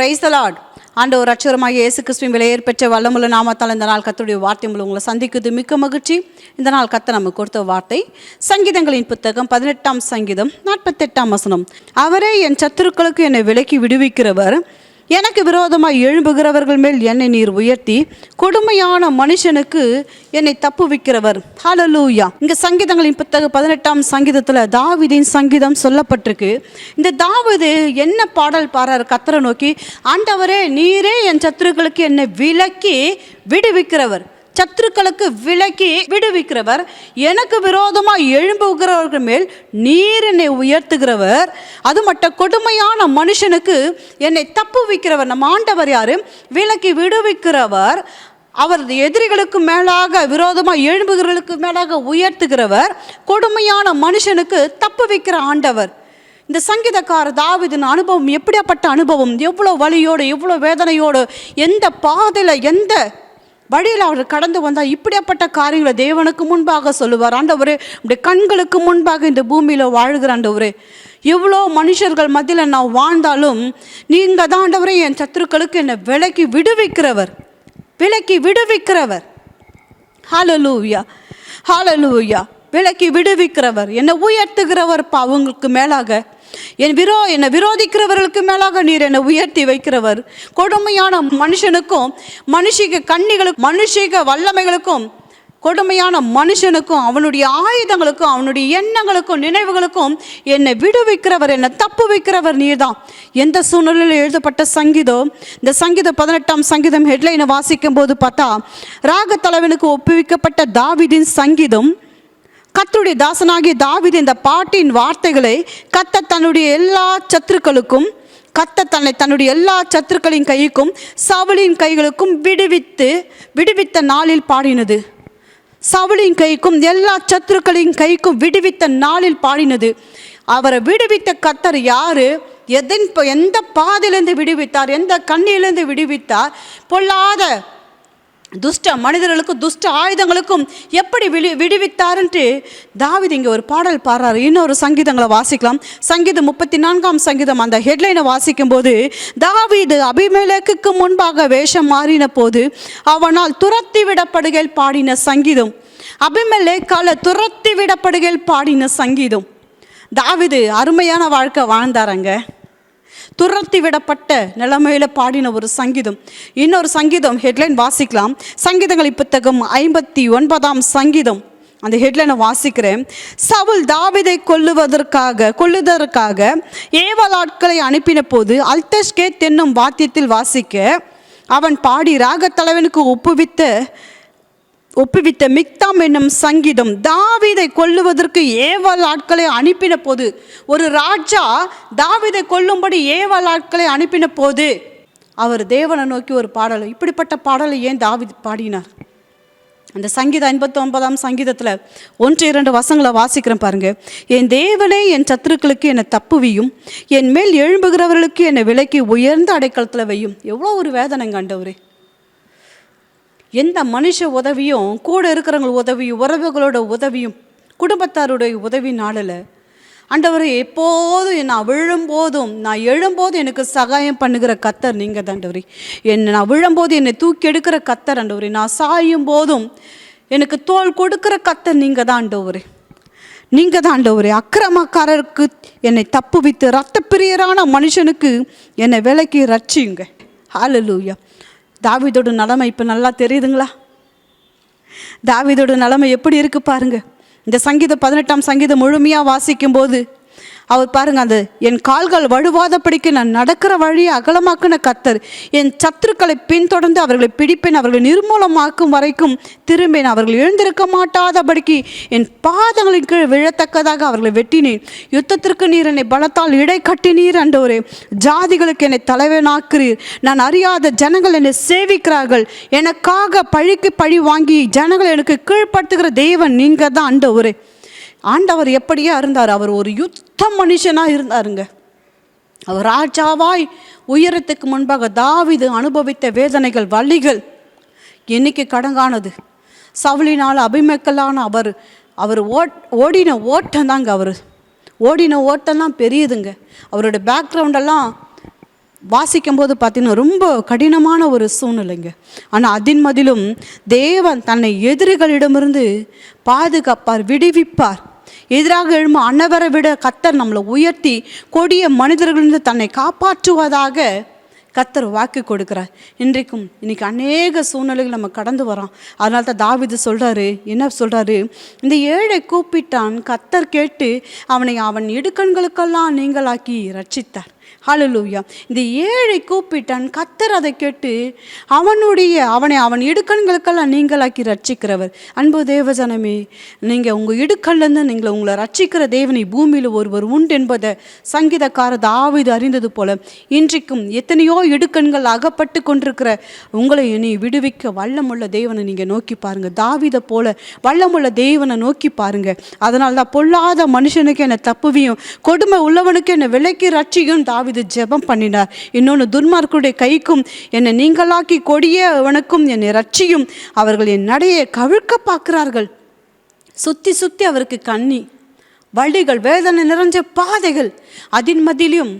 Price தலாட் ஆண்டவர் அச்சுரமாக இயேசு கிறிஸ்துவின் விலையேற் பெற்ற வல்லமுள்ள நாமத்தால் இந்த நாள் கத்துடைய வார்த்தை மூலம் உங்களை சந்திக்குது மிக்க மகிழ்ச்சி. இந்த நாள் கத்த நமக்கு கொடுத்த வார்த்தை சங்கீதங்களின் புத்தகம் பதினெட்டாம் சங்கீதம் நாற்பத்தெட்டாம் வசனம். அவரே என் சத்துருக்களுக்கு என்னை விலக்கி விடுவிக்கிறவர். எனக்கு விரோதமாக எழும்புகிறவர்கள் மேல் என்னை நீர் உயர்த்தி கொடுமையான மனுஷனுக்கு என்னை தப்புவிக்கிறவர் ஹலலூயா இங்க சங்கீதங்களின் புத்தகம் பதினெட்டாம் சங்கீதத்தில் தாவிதின் சங்கீதம் சொல்லப்பட்டிருக்கு. இந்த தாவிது என்ன பாடல் பாடுறார் கத்தரை நோக்கி ஆண்டவரே நீரே என் சத்துருக்களுக்கு என்னை விலக்கி விடுவிக்கிறவர். சத்துருக்களுக்கு விலக்கி விடுவிக்கிறவர் எனக்கு விரோதமாக எழும்புகிறவர்கள் மேல் நீர் என்னை உயர்த்துகிறவர். அது மட்டும் கொடுமையான மனுஷனுக்கு என்னை தப்பு வைக்கிறவர். நம்ம ஆண்டவர் யாரு? விலக்கி விடுவிக்கிறவர். அவர் எதிரிகளுக்கு மேலாக விரோதமாக எழும்புகிறவர்களுக்கு மேலாக உயர்த்துகிறவர். கொடுமையான மனுஷனுக்கு தப்பு வைக்கிற ஆண்டவர். இந்த சங்கீதக்கார தாவிதின் அனுபவம் எப்படியாப்பட்ட அனுபவம்? எவ்வளோ வலியோடு எவ்வளோ வேதனையோடு எந்த பாதையில் எந்த வழியில் அவர் கடந்து வந்தால் இப்படியாப்பட்ட காரியங்களை தேவனுக்கு முன்பாக சொல்லுவார். ஆண்டவரே இப்படி கண்களுக்கு முன்பாக இந்த பூமியில் வாழ்கிற ஆண்டவரே எவ்வளோ மனுஷர்கள் மத்தியில் நான் வாழ்ந்தாலும் நீங்கள் தான் ஆண்டவரே என் சத்துருக்களுக்கு என்னை விலக்கி விடுவிக்கிறவர். விலக்கி விடுவிக்கிறவர். ஹாலலூயா ஹாலலூயா விலக்கி விடுவிக்கிறவர். என்னை உயர்த்துகிறவர் அவங்களுக்கு மேலாக. என் விரோ என்னை விரோதிக்கிறவர்களுக்கு மேலாக நீர் என்னை உயர்த்தி வைக்கிறவர். கொடுமையான மனுஷனுக்கும் மனுஷிக கண்ணிகளுக்கும் மனுஷிக வல்லமைகளுக்கும் கொடுமையான மனுஷனுக்கும் அவனுடைய ஆயுதங்களுக்கும் அவனுடைய எண்ணங்களுக்கும் நினைவுகளுக்கும் என்னை விடுவிக்கிறவர் என்னை தப்பு வைக்கிறவர் நீர்தான். எந்த சூழ்நிலையில் எழுதப்பட்ட சங்கீதம் இந்த சங்கீதம் பதினெட்டாம் சங்கீதம் ஹெட்லைனை வாசிக்கும் போது பார்த்தா ராகத்தலைவனுக்கு ஒப்புவிக்கப்பட்ட தாவிதின் சங்கீதம் கர்த்தருடைய தாசனாகிய தாவீது இந்த பாட்டின் வார்த்தைகளை கத்த தன்னுடைய எல்லா சத்துருக்களுக்கும் கத்த தன்னை தன்னுடைய எல்லா சத்துருக்களின் கைக்கும் சவுளின் கைகளுக்கும் விடுவித்து விடுவித்த நாளில் பாடினது. சவுளின் கைக்கும் எல்லா சத்துருக்களின் கைக்கும் விடுவித்த நாளில் பாடினது. அவரை விடுவித்த கத்தர் யாரு? எதன் எந்த பாதையிலேருந்து விடுவித்தார்? எந்த கண்ணிலேருந்து விடுவித்தார்? பொல்லாத துஷ்ட மனிதர்களுக்கும் துஷ்ட ஆயுதங்களுக்கும் எப்படி விடு விடுவித்தாருன்ட்டு தாவிது இங்கே ஒரு பாடல் பாடுறாரு. இன்னொரு சங்கீதங்களை வாசிக்கலாம். சங்கீதம் முப்பத்தி நான்காம் சங்கீதம் அந்த ஹெட்லைனை வாசிக்கும் போது தாவிது அபிமேலக்கு முன்பாக வேஷம் மாறின போது அவனால் துரத்தி விடப்படுகையில் பாடின சங்கீதம். அபிமேலேக்கால துரத்தி விடப்படுகையில் பாடின சங்கீதம். தாவிது அருமையான வாழ்க்கை வாழ்ந்தாரங்க துரத்தி விடப்பட்ட நிலைமையில் பாடின ஒரு சங்கீதம். இன்னொரு சங்கீதம் ஹெட்லைன் வாசிக்கலாம். சங்கீதங்களை புத்தகம் ஐம்பத்தி ஒன்பதாம் சங்கீதம். அந்த ஹெட்லைனை வாசிக்கிறேன். சவுல் தாவிதை கொல்லுவதற்காக கொல்லுவதற்காக ஏவல் ஆட்களை அனுப்பின போது அல்தஷ்கேத் என்னும் வாத்தியத்தில் வாசிக்க அவன் பாடி ராகத்தலைவனுக்கு ஒப்புவித்த ஒப்புவித்த மிக்தாம் என்னும் சங்கீதம் தாவீதை கொல்லுவதற்கு ஏவல் ஆட்களை அனுப்பின போது ஒரு ராஜா தாவீதை கொல்லும்படி ஏவல் ஆட்களை அனுப்பின போது அவர் தேவனை நோக்கி ஒரு பாடல் இப்படிப்பட்ட பாடலை ஏன் தாவி பாடினார்? அந்த சங்கீதம் ஐம்பத்தி ஒன்பதாம் சங்கீதத்தில் ஒன்று இரண்டு வசங்களை வாசிக்கிறேன் பாருங்க. என் தேவனே என் சத்துருக்களுக்கு என்னை தப்புவியும் என் மேல் எழும்புகிறவர்களுக்கு என்னை விலைக்கு உயர்ந்த அடைக்கலத்தில் வையும். எவ்வளோ ஒரு வேதனை கண்டவரே. எந்த மனுஷ உதவியும் கூட இருக்கிறவங்க உதவியும் உறவுகளோட உதவியும் குடும்பத்தாருடைய உதவி நாளில் ஆண்டவரை எப்போதும் நான் விழும்போதும் நான் எழும்போதும் எனக்கு சகாயம் பண்ணுகிற கத்தர் நீங்கள் தான் ஆண்டவரே. என்னை நான் விழும்போது என்னை தூக்கி எடுக்கிற கத்தர் ஆண்டவரே. நான் சாயும் போதும் எனக்கு தோல் கொடுக்கிற கத்தர் நீங்கள் தான் ஆண்டவரே. நீங்கள் தான் ஆண்டவரே. அக்கிரமக்காரருக்கு என்னை தப்புவித்து ரத்த பிரியரான மனுஷனுக்கு என்னை விலைக்கு ரட்சியுங்க. ஹாலலூயா தாவிதோட நிலமை இப்போ நல்லா தெரியுதுங்களா? தாவிதோட நிலமை எப்படி இருக்கு பாருங்க. இந்த சங்கீதம் பதினெட்டாம் சங்கீதம் முழுமையாக வாசிக்கும் போது அவர் பாருங்க அந்த என் கால்கள் வழுவாதபடிக்கு நான் நடக்கிற வழியை அகலமாக்குன கத்தர் என் சத்துருக்களை பின்தொடர்ந்து அவர்களை பிடிப்பேன் அவர்களை நிர்மூலமாக்கும் வரைக்கும் திரும்பேன். அவர்கள் எழுந்திருக்க மாட்டாதபடிக்கு என் பாதங்களின் கீழ் விழத்தக்கதாக அவர்களை வெட்டினேன். யுத்தத்திற்கு நீர் என்னை பலத்தால் இடை கட்டினீர் அண்டவரே. ஜாதிகளுக்கு என்னை தலைவனாக்குறீர். நான் அறியாத ஜனங்கள் என்னை சேவிக்கிறார்கள். எனக்காக பழிக்கு பழி வாங்கி ஜனங்கள் எனக்கு கீழ்ப்படுத்துகிற தெய்வன் நீங்கள் தான் அண்டவரே. ஆண்டவர் எப்படியா இருந்தார். அவர் ஒரு யுத்த மனுஷனாக இருந்தாருங்க. அவர் ராஜாவாய் உயரத்துக்கு முன்பாக தாவிது அனுபவித்த வேதனைகள் வழிகள் என்னைக்கு கடங்கானது. சவுளினால் அபிமக்கலான அவர் அவர் ஓட் ஓடின ஓட்டம் தாங்க அவர். ஓடின ஓட்டம்லாம் பெரியதுங்க. அவரோட பேக்ரவுண்டெல்லாம் வாசிக்கும் போது பார்த்தீங்கன்னா ரொம்ப கடினமான ஒரு சூழ்நிலைங்க. ஆனால் அதின் மதிலும் தேவன் தன்னை எதிரிகளிடமிருந்து பாதுகாப்பார் விடுவிப்பார். எதிராக எழும்பும் அன்னவரை விட கத்தர் நம்மளை உயர்த்தி கொடிய மனிதர்களிருந்து தன்னை காப்பாற்றுவதாக கத்தர் வாக்கு கொடுக்கிறார். இன்றைக்கும் இன்னைக்கு அநேக சூழ்நிலைகள் நம்ம கடந்து வரோம். அதனால தான் தாவிது சொல்கிறாரு என்ன சொல்கிறாரு இந்த ஏழை கூப்பிட்டான் கத்தர் கேட்டு அவனை அவன் இடுக்கண்களுக்கெல்லாம் நீங்களாக்கி ரட்சித்தார். ஹலலூயா இந்த ஏழை கூப்பிட்டான் கத்தர் அதை கேட்டு அவனுடைய அவனை அவன் இடுக்கண்களுக்கெல்லாம் நீங்களாக்கி ரட்சிக்கிறவர் அன்பு தேவஜனமே நீங்கள் உங்கள் இடுக்கல்லேருந்து நீங்களை உங்களை ரட்சிக்கிற தேவனை பூமியில் ஒருவர் உண்டு என்பதை சங்கீதக்கார தாவிது அறிந்தது போல இன்றைக்கும் எத்தனையோ இடுக்கண்கள் அகப்பட்டு கொண்டிருக்கிற உங்களை இனி விடுவிக்க வல்லமுள்ள தேவனை நீங்கள் நோக்கி பாருங்க. தாவிதை போல வல்லமுள்ள தேவனை நோக்கி பாருங்க. அதனால் தான் பொல்லாத மனுஷனுக்கு என்னை தப்புவியும் கொடுமை உள்ளவனுக்கு என்னை விலைக்கு ரட்சியும் தாவிது ஜெபம் பண்ணினார். இன்னொன்று துன்மார்க்குடைய கைக்கும் என்னை நீங்களாக்கி கொடியவனுக்கும் என்னை ரட்சியும் அவர்கள் என் நடையை கவிழ்க்க பார்க்கிறார்கள். சுற்றி சுற்றி அவருக்கு கண்ணி வழிகள் வேதனை நிறைஞ்ச பாதைகள். அதின் மத்தியிலும்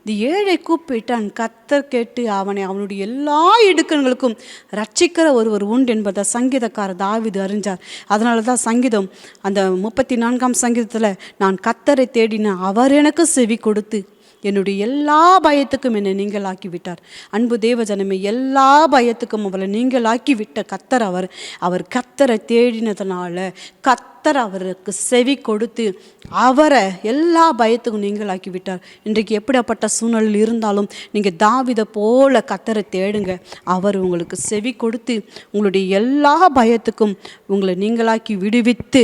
இந்த ஏழை கூப்பிட்டான். கத்தர் கேட்டு அவனை அவனுடைய எல்லா இடுக்கண்களுக்கும் ரட்சிக்கிற ஒருவர் உண்டு என்பதை சங்கீதக்கார தாவிது அறிஞ்சார். அதனால தான் சங்கீதம் அந்த முப்பத்தி நான்காம் சங்கீதத்தில் நான் கத்தரை தேடினேன் அவர் எனக்கு செவி கொடுத்து என்னுடைய எல்லா பயத்துக்கும் என்னை நீங்களாக்கி விட்டார் அன்பு தேவஜனமே எல்லா பயத்துக்கும் அவளை நீங்களாக்கி விட்ட கத்தர் அவர். அவர் கத்தரை தேடினதுனால கத்தர் அவருக்கு செவி கொடுத்து அவரை எல்லா பயத்துக்கும் நீங்களாக்கி விட்டார் இன்றைக்கு எப்படிப்பட்ட சூழ்நிலையில் இருந்தாலும் நீங்கள் தாவிதை போல கத்தரை தேடுங்க. அவர் உங்களுக்கு செவி கொடுத்து உங்களுடைய எல்லா பயத்துக்கும் உங்களை நீங்களாக்கி விடுவித்து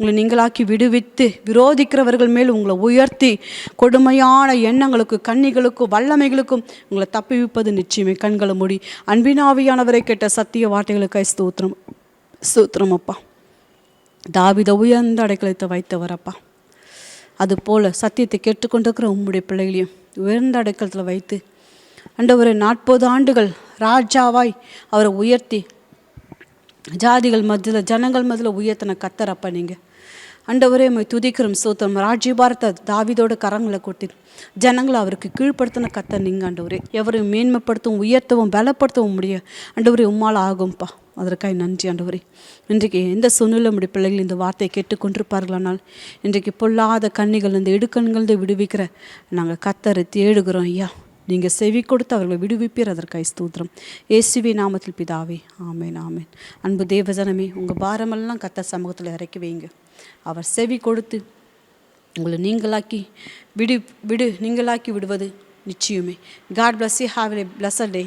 உங்களை நீங்களாக்கி விடுவித்து விரோதிக்கிறவர்கள் மேல் உங்களை உயர்த்தி கொடுமையான எண்ணங்களுக்கு கன்னிகளுக்கும் வல்லமைகளுக்கும் உங்களை தப்பிவிப்பது நிச்சயமே கண்களை மூடி. அன்பினாவியானவரை கேட்ட சத்திய வார்த்தைகளுக்காய் ஸ்தூத்திரம். ஸ்தூத்திரம் அப்பா. தாவித உயர்ந்த அடைக்கலத்தை வைத்தவர் அப்பா. அதுபோல் சத்தியத்தை கேட்டுக்கொண்டிருக்கிற உம்முடைய பிள்ளைகளையும் உயர்ந்த அடைக்கலத்தில் வைத்து அண்டவரை நாற்பது ஆண்டுகள் ராஜாவாய் அவரை உயர்த்தி ஜாதிகள் மத்தியில் ஜனங்கள் மத்தியில் உயர்த்தின கத்தரப்பா நீங்கள் அண்டவரே மை துதிக்கிறோம் சோத்திரம். ராஜ்யபாரத்தை தாவிதோட கரங்களை கொட்டி ஜனங்களை அவருக்கு கீழ்ப்படுத்தின கத்தர் நீங்கள் ஆண்டவரே. எவரையும் மேன்மைப்படுத்தவும் உயர்த்தவும் பலப்படுத்தவும் முடியும் ஆண்டவரே உம்மால் ஆகும்ப்பா அதற்காக நன்றி ஆண்டவரே. இன்றைக்கு எந்த சூழ்நிலை நம்முடைய பிள்ளைகள் இந்த வார்த்தையை கேட்டுக்கொண்டிருப்பார்களானால் இன்றைக்கு பொல்லாத கண்ணிகள் இந்த இடுக்கண்கள் விடுவிக்கிற நாங்கள் கத்தரை தேடுகிறோம் ஐயா. நீங்கள் செவி கொடுத்து அவர்களை விடுவிப்பீர். அதற்காய் ஸ்தூத்திரம். இயேசுவே நாமத்தில் பிதாவே ஆமேன் ஆமேன். அன்பு தேவஜனமே உங்கள் பாரமெல்லாம் கத்த சமூகத்தில் இறக்கி வைங்க அவர் செவி கொடுத்து உங்களை நீங்களாக்கி விடு விடு நீங்களாக்கி விடுவது நிச்சயமே. God bless you have a bless day